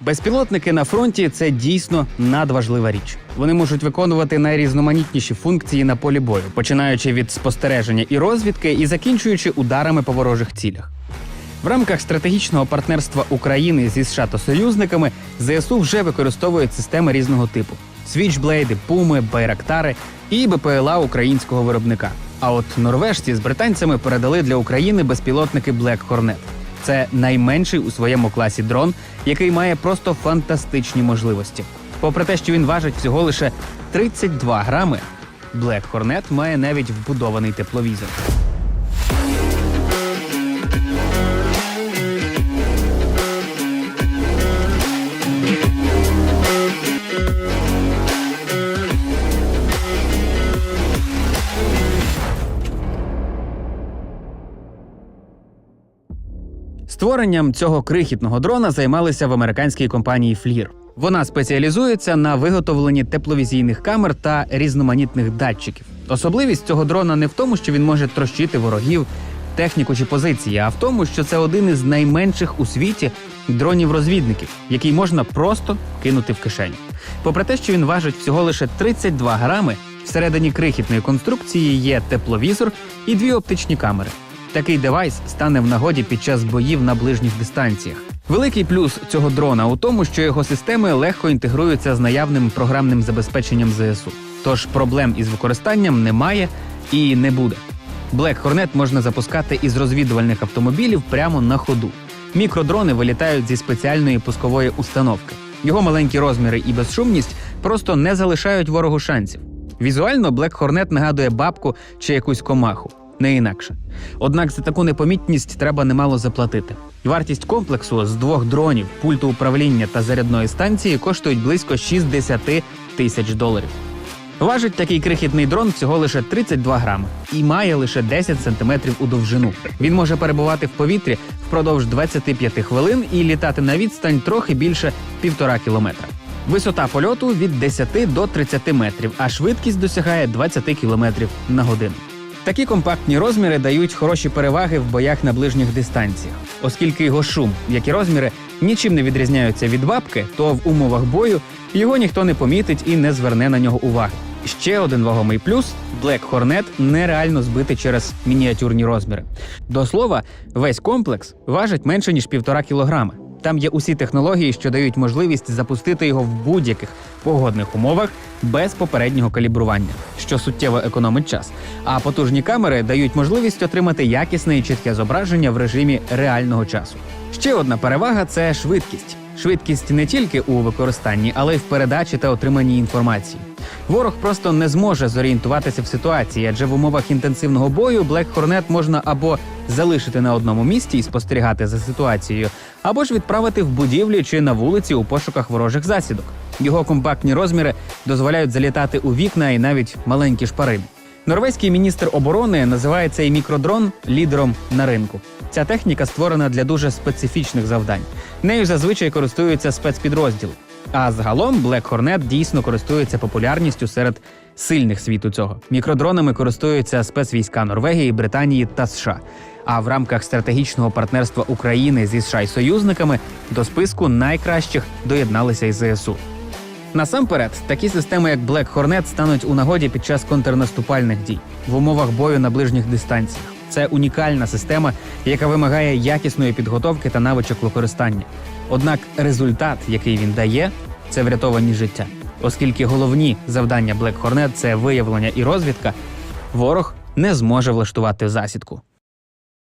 Безпілотники на фронті це дійсно надважлива річ. Вони можуть виконувати найрізноманітніші функції на полі бою, починаючи від спостереження і розвідки і закінчуючи ударами по ворожих цілях. В рамках стратегічного партнерства України зі США та союзниками ЗСУ вже використовують системи різного типу: свічблейди, пуми, байрактари і БПЛА українського виробника. А от норвежці з британцями передали для України безпілотники Black Hornet. Це найменший у своєму класі дрон, який має просто фантастичні можливості. Попри те, що він важить всього лише 32 грами, Black Hornet має навіть вбудований тепловізор. Створенням цього крихітного дрона займалися в американській компанії FLIR. Вона спеціалізується на виготовленні тепловізійних камер та різноманітних датчиків. Особливість цього дрона не в тому, що він може трощити ворогів, техніку чи позиції, а в тому, що це один із найменших у світі дронів-розвідників, який можна просто кинути в кишеню. Попри те, що він важить всього лише 32 грами, всередині крихітної конструкції є тепловізор і дві оптичні камери. Такий девайс стане в нагоді під час боїв на ближніх дистанціях. Великий плюс цього дрона у тому, що його системи легко інтегруються з наявним програмним забезпеченням ЗСУ. Тож проблем із використанням немає і не буде. Black Hornet можна запускати із розвідувальних автомобілів прямо на ходу. Мікродрони вилітають зі спеціальної пускової установки. Його маленькі розміри і безшумність просто не залишають ворогу шансів. Візуально Black Hornet нагадує бабку чи якусь комаху, не інакше. Однак за таку непомітність треба немало заплатити. Вартість комплексу з двох дронів, пульту управління та зарядної станції коштують близько 60 тисяч доларів. Важить такий крихітний дрон всього лише 32 грами і має лише 10 сантиметрів у довжину. Він може перебувати в повітрі впродовж 25 хвилин і літати на відстань трохи більше півтора кілометра. Висота польоту від 10 до 30 метрів, а швидкість досягає 20 кілометрів на годину. Такі компактні розміри дають хороші переваги в боях на ближніх дистанціях, оскільки його шум, як і розміри, нічим не відрізняються від бабки, то в умовах бою його ніхто не помітить і не зверне на нього уваги. Ще один вагомий плюс Black Hornet нереально збити через мініатюрні розміри. До слова, весь комплекс важить менше ніж півтора кілограми. Там є усі технології, що дають можливість запустити його в будь-яких погодних умовах без попереднього калібрування, що суттєво економить час. А потужні камери дають можливість отримати якісне і чітке зображення в режимі реального часу. Ще одна перевага це швидкість. Швидкість не тільки у використанні, але й в передачі та отриманні інформації. Ворог просто не зможе зорієнтуватися в ситуації, адже в умовах інтенсивного бою Black Hornet можна або залишити на одному місці і спостерігати за ситуацією, або ж відправити в будівлі чи на вулиці у пошуках ворожих засідок. Його компактні розміри дозволяють залітати у вікна і навіть маленькі шпарини. Норвезький міністр оборони називає цей мікродрон лідером на ринку. Ця техніка створена для дуже специфічних завдань. Нею зазвичай користуються спецпідрозділи. А загалом Black Hornet дійсно користується популярністю серед сильних світу цього. Мікродронами користуються спецвійська Норвегії, Британії та США. А в рамках стратегічного партнерства України зі США й союзниками до списку найкращих доєдналися й ЗСУ. Насамперед, такі системи, як Black Hornet, стануть у нагоді під час контрнаступальних дій в умовах бою на ближніх дистанціях. Це унікальна система, яка вимагає якісної підготовки та навичок використання. Однак результат, який він дає, це врятовані життя. Оскільки головні завдання Black Hornet – це виявлення і розвідка, ворог не зможе влаштувати засідку.